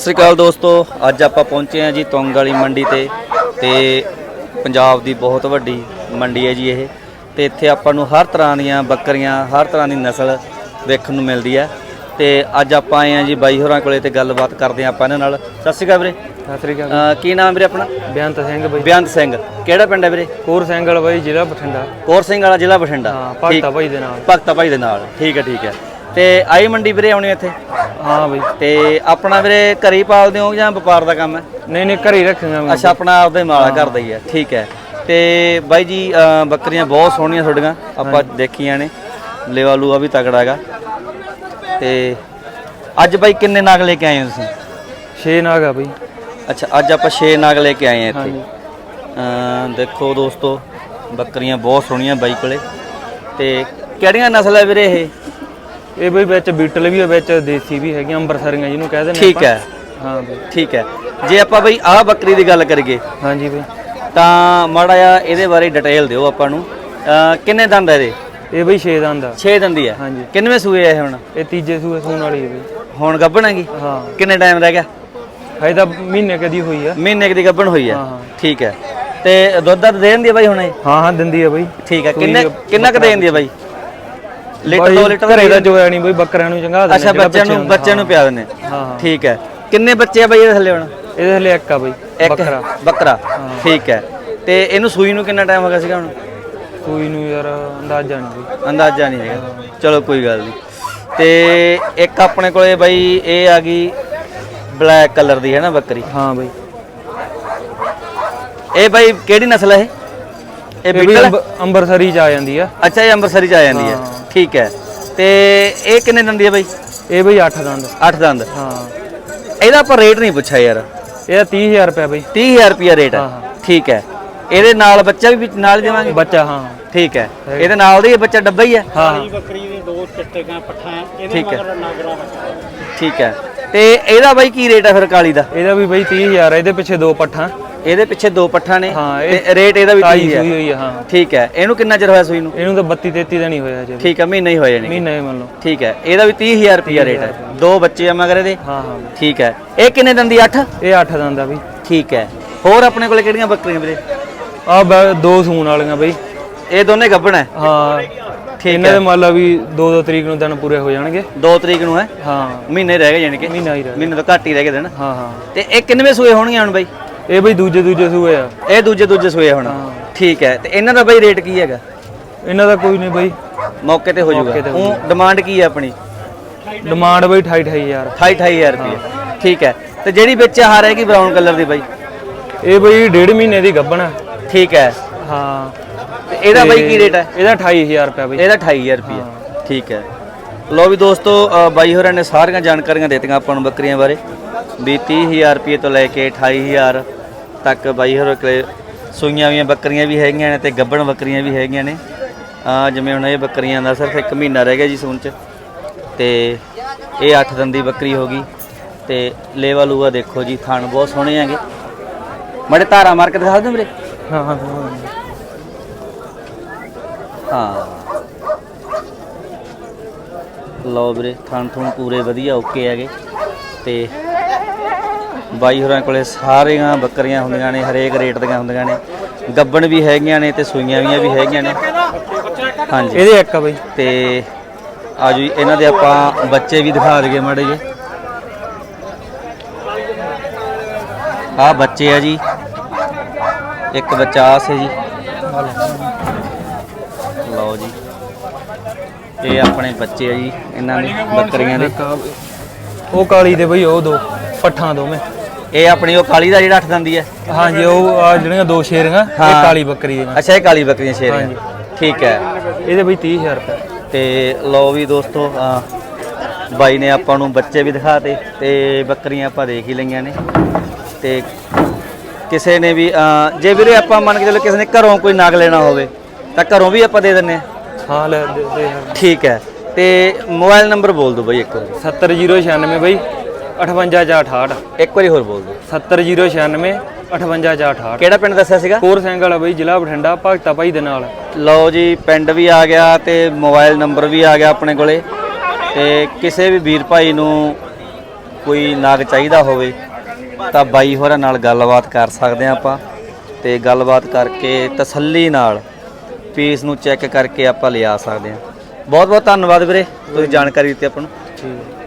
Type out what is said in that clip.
ਸਤਿ ਸ੍ਰੀ ਅਕਾਲ ਦੋਸਤੋ ਅੱਜ ਆਪਾਂ ਪਹੁੰਚੇ ਹਾਂ ਜੀ ਤੁੰਗ ਵਾਲੀ ਮੰਡੀ ਤੇ ਤੇ ਪੰਜਾਬ ਦੀ ਬਹੁਤ ਵੱਡੀ ਮੰਡੀ ਹੈ ਜੀ ਇਹ। ਤੇ ਇੱਥੇ ਆਪਾਂ ਨੂੰ ਹਰ ਤਰ੍ਹਾਂ ਦੀਆਂ ਬੱਕਰੀਆਂ ਹਰ ਤਰ੍ਹਾਂ ਦੀ ਨਸਲ ਵੇਖਣ ਨੂੰ ਮਿਲਦੀ ਹੈ। ਤੇ ਅੱਜ ਆਪਾਂ ਆਏ ਹਾਂ ਜੀ ਬਾਈ ਹੋਰਾਂ ਕੋਲੇ ਤੇ ਗੱਲਬਾਤ ਕਰਦੇ ਹਾਂ ਆਪਾਂ ਇਹਨਾਂ ਨਾਲ। ਸਤਿ ਸ੍ਰੀ ਅਕਾਲ ਵੀਰੇ। ਸਤਿ ਸ੍ਰੀ ਅਕਾਲ। ਅਹ ਕੀ ਨਾਮ ਵੀਰੇ ਆਪਣਾ? ਬੇਅੰਤ ਸਿੰਘ ਬਈ। ਬੇਅੰਤ ਸਿੰਘ। ਕਿਹੜਾ ਪਿੰਡ ਹੈ ਵੀਰੇ? ਕੋਰ ਸਿੰਘਲ ਬਈ ਜ਼ਿਲ੍ਹਾ ਬਠਿੰਡਾ। ਕੋਰ ਸਿੰਘ ਵਾਲਾ ਜ਼ਿਲ੍ਹਾ ਬਠਿੰਡਾ। ਹਾਂ ਠੀਕ। ਭਗਤਾ ਭਾਈ ਦੇ ਨਾਲ। ਭਗਤਾ ਭਾਈ ਦੇ ਨਾਲ। ਠੀਕ ਹੈ ਠੀਕ ਹੈ। ਤੇ ਆਈ ਮੰਡੀ ਵੀਰੇ ਆਉਣੀ ਇੱਥੇ? ਹਾਂ ਬਈ। ਤੇ ਆਪਣਾ ਵੀਰੇ ਘਰੇ ਹੀ ਪਾਲਦੇ ਹੋ ਜਾਂ ਵਪਾਰ ਦਾ ਕੰਮ ਹੈ? ਨਹੀਂ ਨਹੀਂ ਘਰੇ ਹੀ ਰੱਖਾਂਗਾ ਮੈਂ ਅੱਛਾ ਆਪਣਾ ਆਪਦਾ ਹੀ। ਮਾਲਾ ਕਰਦਾ ਹੀ ਹੈ ਠੀਕ ਹੈ। ਤੇ ਬਾਈ ਜੀ ਬੱਕਰੀਆਂ ਬਹੁਤ ਸੋਹਣੀਆਂ ਤੁਹਾਡੀਆਂ ਆਪਾਂ ਦੇਖੀਆਂ ਨੇ। ਲੇਵਾ ਲੂਆ ਵੀ ਤਕੜਾ ਹੈਗਾ। ਤੇ ਅੱਜ ਬਾਈ ਕਿੰਨੇ ਨਾਗ ਲੈ ਕੇ ਆਏ ਹੋ ਤੁਸੀਂ? ਛੇ ਨਾਗ ਆ ਬਈ। ਅੱਛਾ ਅੱਜ ਆਪਾਂ 6 ਨਾਗ ਲੈ ਕੇ ਆਏ ਆ ਇੱਥੇ। ਦੇਖੋ ਦੋਸਤੋ ਬੱਕਰੀਆਂ ਬਹੁਤ ਸੋਹਣੀਆਂ ਬਾਈ ਕੋਲੇ। ਤੇ ਕਿਹੜੀਆਂ ਨਸਲ ਹੈ ਵੀਰੇ ਇਹ? ਇਹ ਬਈ ਵਿੱਚ ਬੀਟਲ ਵੀ ਆ ਵਿੱਚ ਦੇਸੀ ਵੀ ਹੈਗੀਆਂ ਅੰਬਰਸਰੀਆਂ ਜਿਹਨੂੰ ਕਹਿੰਦੇ ਨੇ ਠੀਕ। ਹੈ। ਹਾਂ ਬਈ। ਠੀਕ ਹੈ। ਜੇ ਆਪਾਂ ਬਈ ਆਹ ਬੱਕਰੀ ਦੀ ਗੱਲ ਕਰੀਏ ਹਾਂਜੀ ਬਈ। ਤਾਂ ਮਾੜਾ ਜਿਹਾ ਇਹਦੇ ਬਾਰੇ ਡਿਟੇਲ ਦਿਓ ਆਪਾਂ ਨੂੰ। ਅਹ ਕਿੰਨੇ ਦੰਦ ਹੈ ਇਹਦੇ? ਇਹ ਬਈ ਛੇ ਦੰਦ ਆ। 6 ਦੰਦੀ ਹੈ ਹਾਂਜੀ। ਕਿੰਨਵੇਂ ਸੂਏ ਹੈ ਇਹ ਹੁਣ? ਇਹ ਤੀਜੇ ਸੂਏ ਸੂਣ ਵਾਲੀ ਹੈ ਬਈ। ਹੁਣ ਗੱਭਣ ਹੈਗੀ? ਹਾਂ। ਕਿੰਨੇ ਟਾਈਮ ਰਹਿ ਗਿਆ? ਹਜੇ ਤਾਂ ਮਹੀਨੇ ਕਦੀ ਹੋਈ ਆ। ਮਹੀਨੇ ਕੁ ਦੀ ਗੱਭਣ ਹੋਈ ਹੈ ਹਾਂ ਹਾਂ। ਠੀਕ ਹੈ। ਤੇ ਦੁੱਧ ਦੱਧ ਦੇ ਦਿੰਦੀ ਹੈ ਬਾਈ ਹੁਣ ਇਹ? ਹਾਂ ਹਾਂ ਦਿੰਦੀ ਆ ਬਈ। ਠੀਕ ਹੈ। ਕਿੰਨੇ ਦੇ ਕਿੰਨਾ ਕੁ ਦੇ ਦਿੰਦੀ ਹੈ ਬਾਈ? ਲੀਟਰ ਬਾਈ 2 ਲੀਟਰ ਘਰੇ ਦਾ ਜੋਇਆ ਨਹੀਂ ਬਈ ਬੱਕਰਿਆਂ ਨੂੰ ਚੰਗਾ ਦਿੰਦੇ ਅੱਛਾ ਬੱਚਿਆਂ ਨੂੰ। ਬੱਚਿਆਂ ਨੂੰ ਪਿਆ ਦਿੰਦੇ। ਹਾਂ। ਠੀਕ ਹੈ। ਕਿੰਨੇ ਬੱਚੇ ਆ ਬਾਈ ਇਹਦੇ ਥੱਲੇ ਹੁਣ? ਇਹਦੇ ਹਲੇ ਇੱਕ ਆ ਬਈ ਬੱਕਰਾ। ਬੱਕਰਾ। ਠੀਕ ਹੈ। ਤੇ ਇਹਨੂੰ ਸੂਈ ਨੂੰ ਕਿੰਨਾ ਟਾਈਮ ਹੋ ਗਿਆ ਸੀਗਾ ਹੁਣ? ਸੂਈ ਨੂੰ ਯਾਰ ਅੰਦਾਜ਼ਾ ਨਹੀਂ ਬਈ। ਅੰਦਾਜ਼ਾ ਨਹੀਂ ਹੈਗਾ। ਚਲੋ ਕੋਈ ਗੱਲ ਨਹੀਂ। ਤੇ ਇੱਕ ਆਪਣੇ ਕੋਲੇ ਬਾਈ ਇਹ ਆ ਗਈ ਬਲੈਕ ਕਲਰ ਦੀ ਹੈ ਨਾ ਬੱਕਰੀ? ਹਾਂ ਬਈ। ਇਹ ਬਾਈ ਕਿਹੜੀ ਨਸਲ ਹੈ ਇਹ? ਇਹ ਬੀਟਲ ਅੰਬਰਸਰੀ ਚ ਆ ਜਾਂਦੀ ਆ। ਅੱਛਾ ਇਹ ਅੰਮ੍ਰਿਤਸਰੀ ਚ ਆ ਜਾਂਦੀ ਹਾਂ। ਠੀਕ ਹੈ। ਤੇ ਇਹ ਕਿੰਨੇ ਦੰਦੀ ਹੈ ਬਾਈ? ਇਹ ਬਈ 8 ਦੰਦ। 8 ਦੰਦ। ਹਾਂ। ਇਹਦਾ ਆਪਾਂ ਰੇਟ ਨਹੀਂ ਪੁੱਛਿਆ ਯਾਰ। ਇਹ 30000 ਰੁਪਏ ਬਈ। 30000 ਰੁਪਿਆ ਰੇਟ ਹੈ। ਠੀਕ ਹੈ। ਇਹਦੇ ਨਾਲ ਬੱਚਾ ਵੀ ਵਿੱਚ ਨਾਲ ਦੇਵਾਂਗੇ? ਬੱਚਾ ਹਾਂ। ਠੀਕ ਹੈ। ਇਹਦੇ ਨਾਲ ਦਾ ਬੱਚਾ ਡੱਬਾ ਹੀ ਹੈ? ਹਾਂ। ਬੱਕਰੀ ਦੇ ਦੋ ਚਿੱਟੇ ਕਾਂ ਪੱਠਾ ਇਹਦੇ ਠੀਕ ਹੈ। ਮਗਰ ਨਾਗਰਾ ਠੀਕ ਹੈ। ਤੇ ਇਹਦਾ ਬਾਈ ਕੀ ਰੇਟ ਹੈ ਫਿਰ ਕਾਲੀ ਦਾ? ਇਹਦਾ ਵੀ ਬਈ 30000 ਇਹਦੇ ਪਿੱਛੇ ਦੋ ਪੱਠਾਂ। ਇਹਦੇ ਪਿੱਛੇ ਦੋ ਪੱਠਾ ਨੇ ਹਾਂ, ਇਹ ਤੇ ਰੇਟ ਇਹਦਾ ਵੀ ਤਾਈ 30 ਸੂਈ ਹੈ। ਹੋਈ ਆ ਹਾਂ। ਠੀਕ ਹੈ। ਇਹਨੂੰ ਕਿੰਨਾ ਚਿਰ ਹੋਇਆ ਸੂਈ ਨੂੰ? ਇਹਨੂੰ ਤਾਂ 32 33 ਦਾ ਨਹੀਂ ਹੋਇਆ ਜੇ ਠੀਕ ਹੈ ਮਹੀਨਾ ਹੀ ਹੋਇਆ ਜਾਣੀ ਮਹੀਨਾ ਹੀ ਮੰਨ ਲਓ। ਠੀਕ ਹੈ। ਇਹਦਾ ਵੀ 30000 ਰੁਪਿਆ ਰੇਟ ਹੈ। ਦੋ ਬੱਚੇ ਆ ਮਗਰ ਇਹਦੇ। ਹਾਂ ਹਾਂ। ਠੀਕ ਹੈ। ਇਹ ਕਿੰਨੇ ਦੰਦੀ 8 ਇਹ 8 ਦੰਦ ਆ ਬਈ ਠੀਕ ਹੈ। ਹੋਰ ਆਪਣੇ ਕੋਲੇ ਕਿਹੜੀਆਂ ਬੱਕਰੀਆਂ ਵੀਰੇ? ਆ ਦੋ ਸੂਣ ਵਾਲੀਆਂ ਬਈ। ਇਹ ਦੋਨੇ ਗੱਭਣ ਹੈ? ਹਾਂ। ਠੀਕ ਇਹਨਾਂ ਹੈ ਦੇ ਮੰਨ ਲਾ ਵੀ 2-2 ਤਰੀਕ ਨੂੰ ਦਿਨ ਪੂਰੇ ਹੋ ਜਾਣਗੇ। 2 ਤਰੀਕ ਨੂੰ ਹੈ? ਹਾਂ। ਮਹੀਨੇ ਰਹਿ ਗਏ ਜਾਣੀ ਕਿ। ਮਹੀਨਾ ਹੀ ਰਹਿ ਮਹੀਨੇ ਤੋਂ ਘੱਟ ਹੀ ਰਹਿ ਗਏ ਦਿਨ। ਹਾਂ ਹਾਂ। ਤੇ ਇਹ ਕਿੰਨਵੇਂ ਸੂਏ ਹੋਣਗੀਆਂ ਹੁਣ ਬਾਈ? ਇਹ ਬਈ ਦੂਜੇ ਦੂਜੇ ਸੂਏ ਆ। ਇਹ ਦੂਜੇ ਦੂਜੇ ਸੂਏ ਹੁਣ। ਹਾਂ। ਠੀਕ ਹੈ ਤੇ ਇਹਨਾਂ ਦਾ ਬਾਈ ਰੇਟ ਕੀ ਹੈਗਾ? ਇਹਨਾਂ ਦਾ ਕੋਈ ਨਹੀਂ ਬਈ। ਮੌਕੇ ਤੇ ਹੋ ਜਾਊਗਾ। ਹੋ ਉਹ ਡਿਮਾਂਡ ਕੀ ਹੈ ਆਪਣੀ? ਡਿਮਾਂਡ ਬਈ 28 28000 28 28000 ਰੁਪਏ। ਠੀਕ ਹੈ ਤੇ ਜਿਹੜੀ ਵਿੱਚ ਆਹ ਰਹੇਗੀ ਬਰਾਊਨ ਕਲਰ ਦੀ ਬਾਈ? ਇਹ ਬਈ ਡੇਢ ਮਹੀਨੇ ਦੀ ਗੱਭਣ ਆ। ਠੀਕ ਹੈ। ਹਾਂ। ਤੇ ਇਹਦਾ ਬਾਈ ਕੀ ਰੇਟ ਹੈ? ਇਹਦਾ 28000 ਰੁਪਏ ਬਈ। ਇਹਦਾ 28000 ਰੁਪਏ ਠੀਕ ਹੈ। ਲੋ ਵੀ ਦੋਸਤੋ ਬਾਈ ਹੋਰਾਂ ਨੇ ਸਾਰੀਆਂ ਜਾਣਕਾਰੀਆਂ ਦਿੱਤੀਆਂ ਆਪਾਂ ਨੂੰ ਬੱਕਰੀਆਂ ਬਾਰੇ। ਵੀ 30000 ਰੁਪਏ ਤੋਂ ਲੈ ਕੇ 28000 ਤੱਕ ਬਾਈ ਹੋਰਾਂ ਕੋਲੇ ਸੂਈਆਂ ਵੀਆਂ ਬੱਕਰੀਆਂ ਵੀ ਹੈਗੀਆਂ ਨੇ ਤੇ ਗੱਬਣ ਬੱਕਰੀਆਂ ਵੀ ਹੈਗੀਆਂ ਨੇ। ਆ ਜਿਵੇਂ ਹੁਣ ਇਹ ਬੱਕਰੀਆਂ ਦਾ ਸਿਰਫ 1 ਮਹੀਨਾ ਰਹਿ ਗਿਆ ਜੀ ਸੂਣ ਚ ਤੇ ਇਹ 8 ਦੰਦੀ ਬੱਕਰੀ ਹੋ ਗਈ ਤੇ ਲੇਵਾ ਲੂਆ ਦੇਖੋ ਜੀ ਥਣ ਬਹੁਤ ਸੋਹਣੇ ਹੈਗੇ। ਮੜੇ ਧਾਰਾ ਮਾਰ ਕੇ ਦਿਖਾ ਦਿਓ ਵੀਰੇ। ਹਾਂ ਹਾਂ ਹਾਂ। ਹਾਂ। ਲਓ ਵੀਰੇ ਥਣ ਥਣ ਪੂਰੇ ਵਧੀਆ ਓਕੇ ਹੈਗੇ ਤੇ ਬਾਈ ਹੋਰਾਂ ਕੋਲੇ ਸਾਰੀਆਂ ਬੱਕਰੀਆਂ ਹੁੰਦੀਆਂ ਨੇ ਹਰੇਕ ਰੇਟ ਦੀਆਂ ਹੁੰਦੀਆਂ ਨੇ। ਗੱਬਣ ਵੀ ਹੈਗੀਆਂ ਨੇ ਤੇ ਸੂਈਆਂ ਵੀ ਹੈਗੀਆਂ ਨੇ। ਹਾਂਜੀ। ਇਹਦੇ ਇੱਕ ਆ ਬਈ। ਤੇ ਆਜੋ ਜੀ ਇਹਨਾਂ ਦੇ ਆਪਾਂ ਬੱਚੇ ਵੀ ਦਿਖਾ ਦਈਏ ਮਾੜੇ ਜੇ ਆਹ ਬੱਚੇ ਆ ਜੀ। ਇੱਕ ਬੱਚਾ ਆਸ ਹੈ ਜੀ। ਲਓ ਜੀ। ਇਹ ਆਪਣੇ ਬੱਚੇ ਆ ਜੀ ਇਹਨਾਂ ਦੇ ਬੱਕਰੀਆਂ ਦੇ। ਆ। ਉਹ ਕਾਲੀ ਦੇ ਬਈ ਉਹ ਦੋ। ਪੱਠਾਂ ਦੋਵੇਂ। ਇਹ ਆਪਣੀ ਉਹ ਕਾਲੀ ਦਾ ਜਿਹੜਾ ਅੱਠ ਦੰਦੀ ਹੈ। ਹਾਂਜੀ ਉਹ ਜਿਹੜੀਆਂ ਦੋ ਸ਼ੇਰੀਆਂ ਇਹ ਹਾਂ। ਕਾਲੀ ਬੱਕਰੀ ਦੀਆਂ। ਅੱਛਾ ਇਹ ਕਾਲੀ ਬੱਕਰੀਆਂ ਸ਼ੇਰੀਆਂ। ਹਾਂਜੀ। ਠੀਕ ਹੈ। ਇਹਦੇ ਬਈ 30000 ਰੁਪਏ। ਤੇ ਲਓ ਵੀ ਦੋਸਤੋ ਆ ਬਾਈ ਨੇ ਆਪਾਂ ਨੂੰ ਬੱਚੇ ਵੀ ਦਿਖਾਤੇ ਤੇ ਬੱਕਰੀਆਂ ਆਪਾਂ ਦੇਖ ਹੀ ਲਈਆਂ ਨੇ। ਤੇ ਕਿਸੇ ਨੇ ਵੀ ਅ, ਜੇ ਵੀਰੇ ਆਪਾਂ ਮੰਨ ਕੇ ਚੱਲੋ ਕਿਸੇ ਨੇ ਘਰੋਂ ਕੋਈ ਨਗ ਲੈਣਾ ਹੋਵੇ ਤਾਂ ਘਰੋਂ ਵੀ ਆਪਾਂ ਦੇ ਦਿੰਨੇ ਆ ਹਾਂ ਲੈ ਦੇ ਦੇ ਠੀਕ ਹੈ। ਤੇ ਮੋਬਾਈਲ ਨੰਬਰ ਬੋਲ ਦਿਓ ਬਾਈ ਇੱਕ ਵਾਰੀ। 70096 ਬਈ। 58468 ਇੱਕ ਵਾਰੀ ਹੋਰ ਬੋਲ ਦਿਓ। 70096 58468 ਕਿਹੜਾ ਪਿੰਡ ਦੱਸਿਆ ਸੀਗਾ? ਕੋਰ ਸਿੰਘ ਵਾਲਾ ਬਈ ਜ਼ਿਲ੍ਹਾ ਬਠਿੰਡਾ ਭਗਤਾ ਭਾਈ ਦੇ ਨਾਲ। ਲਓ ਜੀ ਪਿੰਡ ਵੀ ਆ ਗਿਆ ਤੇ ਮੋਬਾਈਲ ਨੰਬਰ ਵੀ ਆ ਗਿਆ ਆਪਣੇ ਕੋਲੇ। ਤੇ ਕਿਸੇ ਵੀ ਵੀਰ ਭਾਈ ਨੂੰ ਕੋਈ ਨਾਗ ਚਾਹੀਦਾ ਹੋਵੇ ਤਾਂ ਬਾਈ ਹੋਰਾਂ ਨਾਲ ਗੱਲਬਾਤ ਕਰ ਸਕਦੇ ਹਾਂ ਆਪਾਂ। ਤੇ ਗੱਲਬਾਤ ਕਰਕੇ ਤਸੱਲੀ ਨਾਲ ਪੀਸ ਨੂੰ ਚੈੱਕ ਕਰਕੇ ਆਪਾਂ ਲਿਆ ਸਕਦੇ ਹਾਂ। ਬਹੁਤ ਬਹੁਤ ਧੰਨਵਾਦ ਵੀਰੇ ਤੁਸੀਂ ਜਾਣਕਾਰੀ ਦਿੱਤੀ ਆਪਾਂ ਨੂੰ। ਠੀਕ।